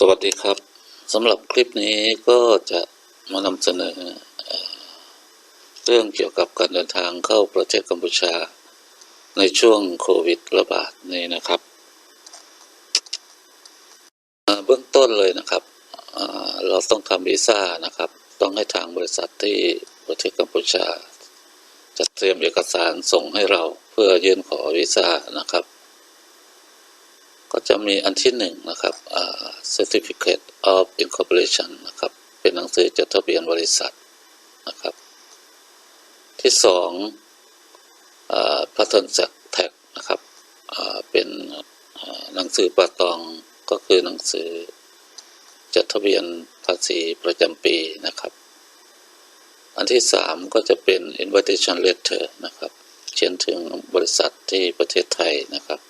สวัสดีครับสำหรับคลิปนี้ก็จะมานำเสนอ เรื่องเกี่ยวกับการเดินทางเข้าประเทศกัมพูชา ในช่วงโควิดระบาดนี้นะครับ เบื้องต้นเลยนะครับ เราต้องทำวีซ่านะครับ ต้องให้ทางบริษัทที่ประเทศกัมพูชา จัดเตรียมเอกสารส่งให้เราเพื่อยื่นขอวีซ่านะครับ ก็จะมีอันที่หนึ่งนะครับ certificate of incorporation นะครับ เป็นหนังสือจดทะเบียนบริษัทนะครับ ที่สองอ่า pattern tag นะครับเป็นหนังสือประตองก็คือหนังสือจดทะเบียนภาษีประจำปีนะครับ อันที่สามก็จะเป็น invitation letter นะครับ เขียนถึงบริษัทที่ประเทศไทยนะครับ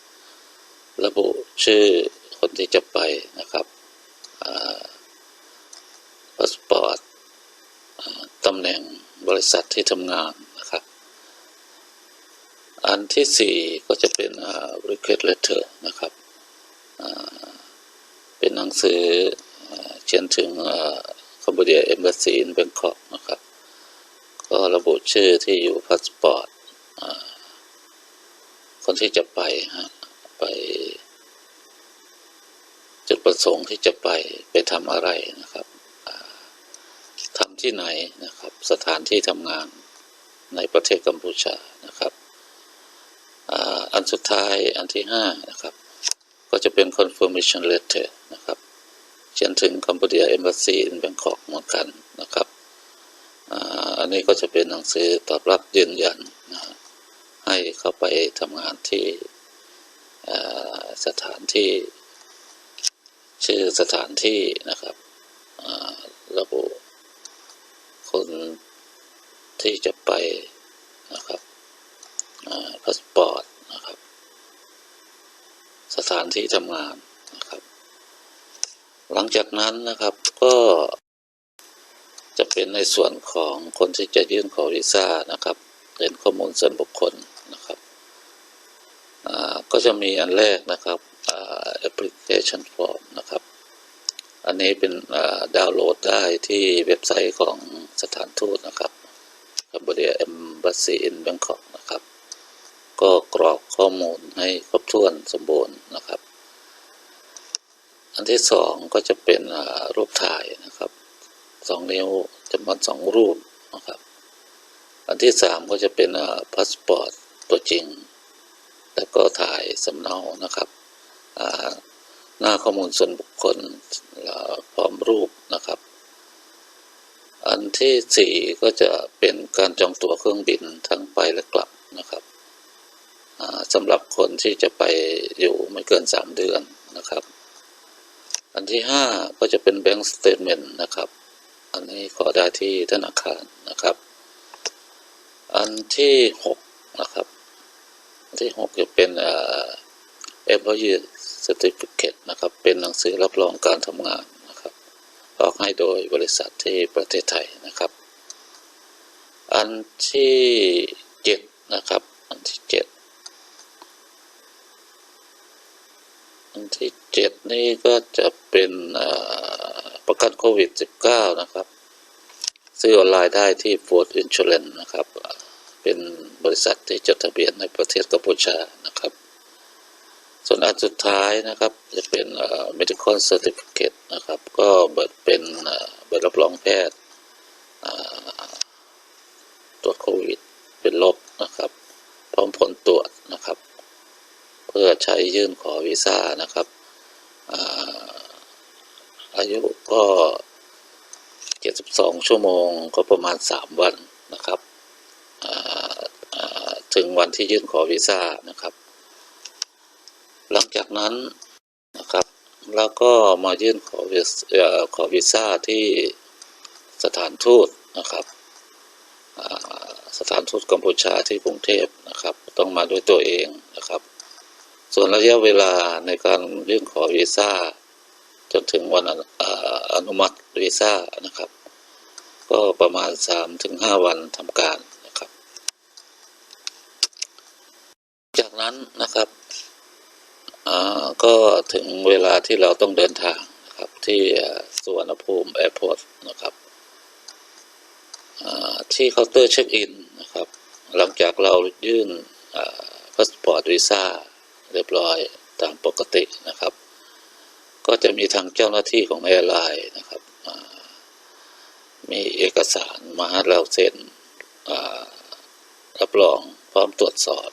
ระบุชื่อ คนที่จะไปนะครับพาสปอร์ตตำแหน่งบริษัทที่ทำงานนะครับ อันที่สี่ก็จะเป็น request letter นะครับ เป็นหนังสือเขียนถึงคัมบูเดียเอมบ s ซี in แบงคอกนะครับ ก็ระบุชื่อที่อยู่พาสปอร์ตคนที่จะไปฮะไป ประสงค์ที่จะไปไปทำอะไรนะครับอ่าทำที่ไหนนะครับ สถานที่ทำงานในประเทศกัมพูชานะครับอ,อันสุดท้ายอันที่ห้านะครับ ก็จะเป็น confirmation letter นะครับเขียนถึง Cambodia Embassy in Bangkok เหมือนกันนะครับอ,อันนี้ก็จะเป็นหนังสือตอบรับยืนยันนะให้เข้าไปทำงานที่สถานที่ ชื่อสถานที่นะครับระบุคนที่จะไปนะครับพาสปอร์ตนะครับ สถานที่ทำงานนะครับ หลังจากนั้นนะครับก็จะเป็นในส่วนของคนที่จะยื่นขอวีซ่านะครับเป็นข้อมูลส่วนบุคคลนะครับก็จะมีอันแรกนะครับ application form นะครับ อันนี้เป็นดาวน์โหลดได้ที่เว็บไซต์ของสถานทูตนะครับ Cambodia Embassy in Bangkok นะครับ ก็กรอกข้อมูลให้ครบถ้วนสมบูรณ์นะครับ อันที่สองก็จะเป็นรูปถ่ายนะครับสองนิ้วจำนวนสองรูปนะครับ อันที่สามก็จะเป็นพาสปอร์ตตัวจริง แล้วก็ถ่ายสำเนานะครับ หน้าข้อมูลส่วนบุคคลพร้อมรูปนะครับ อันที่สี่ก็จะเป็นการจองตั๋วเครื่องบินทั้งไปและกลับนะครับสำหรับคนที่จะไปอยู่ไม่เกินสามเดือนนะครับ อันที่ห้าก็จะเป็น Bank Statement นะครับ อันนี้ขอได้ที่ธนาคารนะครับ อันที่หกนะครับ อันที่หกจะเป็นอ่อ employee certificate นะครับ เป็นหนังสือรับรองการทำงานนะครับ ออกให้โดยบริษัทที่ประเทศไทยนะครับ อันที่เจ็ดนะครับ อันที่เจ็ดอันที่เจ็ดนี่ก็จะเป็นประกันโควิด -19 นะครับ ซื้อออนไลน์ได้ที่ Ford Insurance นะครับ เป็นบริษัทที่จดทะเบียนในประเทศกัมพูชานะครับ ส่วนอันสุดท้ายนะครับ จะเป็นเอ่อ medical certificate นะครับ ก็เบิดเป็นเอ่อใบรับรองแพทย์ตรวจโควิด เป็นลบนะครับ พร้อมผลตรวจนะครับ เพื่อใช้ยื่นขอวีซ่านะครับอายุก็ 72 ชั่วโมงก็ประมาณ 3 วันนะครับถึงวันที่ยื่นขอวีซ่านะครับ หลังจากนั้นนะครับแล้วก็มายื่นขอวีซเอ่อขอวีซ่าที่สถานทูตนะครับสถานทูตกัมพูชาที่กรุงเทพนะครับ ต้องมาด้วยตัวเองนะครับ ส่วนระยะเวลาในการยื่นขอวีซ่าจนถึงวันออนุมัติวีซ่านะครับ ก็ประมาณสามถึงห้าวันทำการนะครับ จากนั้นนะครับ ก็ถึงเวลาที่เราต้องเดินทางครับที่สุวรรณภูมิแอร์พอร์ตนะครับที่เคาน์เตอร์เช็คอินนะครับ หลังจากเรายื่นพาสปอร์ตวีซ่าเรียบร้อยตามปกตินะครับ ก็จะมีทางเจ้าหน้าที่ของแอร์ไลน์นะครับมีเอกสารมาให้เราเซ็นรับรองพร้อมตรวจสอบ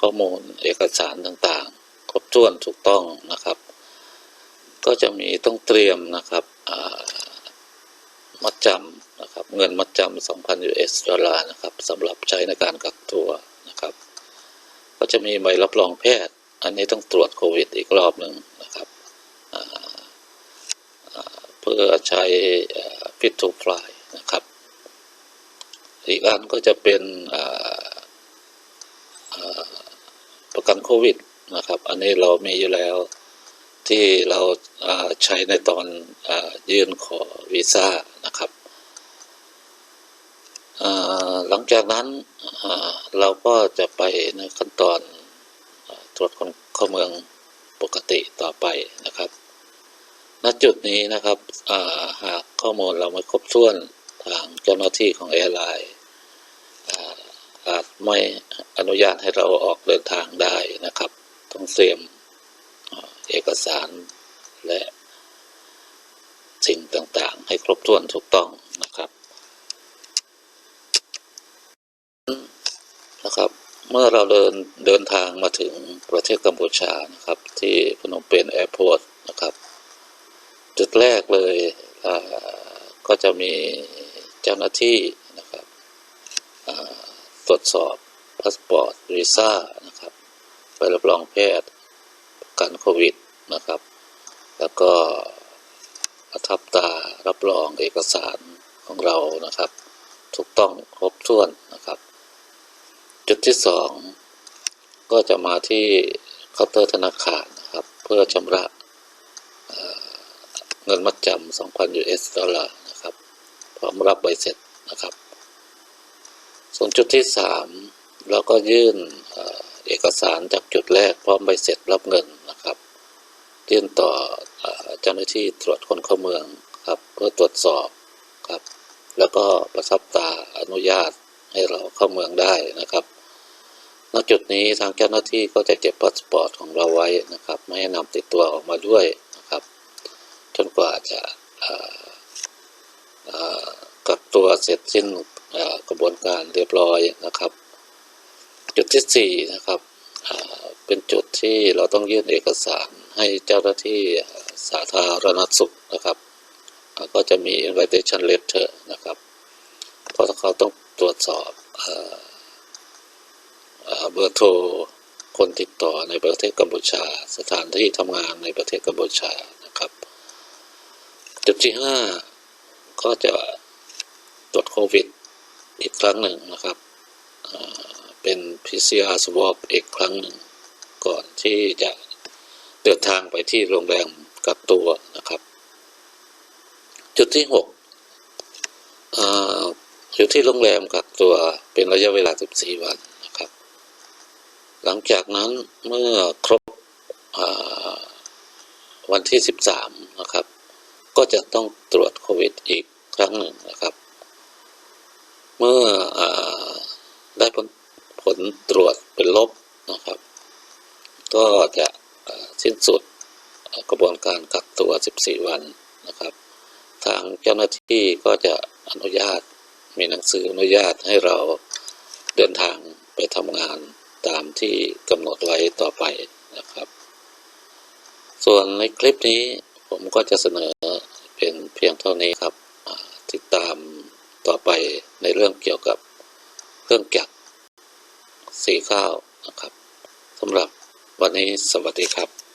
ข้อมูลเอกสารต่างๆ ครบถ้วนถูกต้องนะครับ ก็จะมีต้องเตรียมนะครับมัดจำนะครับเงินมัดจำ2,000 US ดอลลาร์นะครับสำหรับใช้ในการกักตัวนะครับ ก็จะมีใบรับรองแพทย์ อันนี้ต้องตรวจโควิดอีกรอบหนึ่งนะครับเพื่อใช้ฟิตทูฟลายนะครับ อีกอันก็จะเป็นอ่าอ่า ประกันโควิดนะครับ อันนี้เรามีอยู่แล้วที่เราใช้ในตอนอยื่นขอวีซ่านะครับ หลังจากนั้นเราก็จะไปในขั้นตอนอตรวจคนเข้าเมืองปกติต่อไปนะครับ ณ จุดนี้นะครับ หากข้อมูลเราไม่ครบถ้วนทางเจ้าหน้าที่ของแอร์ไลน์าอาจไม่อนุญาตให้เราออกเดินทางได้นะครับ ต้องเตรียมเอกสารและสิ่งต่างๆ ให้ครบถ้วนถูกต้องนะครับนะครับ เมื่อเราเดินเดินทางมาถึงประเทศกัมพูชานะครับ ที่พนมเปญแอร์พอร์ตนะครับ จุดแรกเลยก็จะมีเจ้าหน้าที่ ตรวจสอบพาสปอร์ตวีซ่านะครับใบรับรองแพทย์ประกันโควิดนะครับ แล้วก็ประทับตารับรองเอกสารของเรานะครับ ถูกต้องครบถ้วนนะครับ จุดที่สองก็จะมาที่เคาน์เตอร์ธนาคารนะครับ เพื่อชำระเอ่อเงินมัดจำ2,000 US ดอลลาร์นะครับ พร้อมรับใบเสร็จนะครับ ส่วนจุดที่สามเราก็ยื่นเอกสารจากจุดแรกพร้อมใบเสร็จรับเงินนะครับยื่นต่อเจ้าหน้าที่ตรวจคนเข้าเมืองครับเพื่อตรวจสอบครับ แล้วก็ประทับตาอนุญาตให้เราเข้าเมืองได้นะครับณจุดนี้ทางเจ้าหน้าที่ก็จะเก็บพาสปอร์ตของเราไว้นะครับ ไม่ให้นำติดตัวออกมาด้วยนะครับ จนกว่าจะเกักตัวเสร็จสิ้น กระบวนการเรียบร้อยนะครับ จุดที่สี่นะครับเป็นจุดที่เราต้องยื่นเอกสารให้เจ้าหน้าที่สาธารณสุขนะครับก็จะมี invitation letter นะครับเพราะเขาต้องตรวจสอบเบอร์โทรคนติดต่อในประเทศกัมพูชา สถานที่ทำงานในประเทศกัมพูชานะครับ จุดที่ห้าก็จะตรวจโควิด อีกครั้งหนึ่งนะครับเป็น PCR swab อีกครั้งหนึ่ง ก่อนที่จะเดินทางไปที่โรงแรมกักตัวนะครับ จุดที่หกอยู่ที่โรงแรมกักตัวเป็นระยะเวลา 14 วันนะครับ หลังจากนั้นเมื่อครบวันที่ 13 นะครับ ก็จะต้องตรวจโควิดอีกครั้งหนึ่งนะครับ เมื่ออได้ผลผลตรวจเป็นลบนะครับ ก็จะสิ้นสุดกระบวนการกักตัว 14 วันนะครับ ทางเจ้าหน้าที่ก็จะอนุญาตมีหนังสืออนุญาตให้เราเดินทางไปทำงานตามที่กำหนดไว้ต่อไปนะครับ ส่วนในคลิปนี้ผมก็จะเสนอเป็นเพียงเท่านี้ครับ ติดตาม ต่อไปในเรื่องเกี่ยวกับเครื่องจักรสีข้าวนะครับสำหรับวันนี้สวัสดีครับ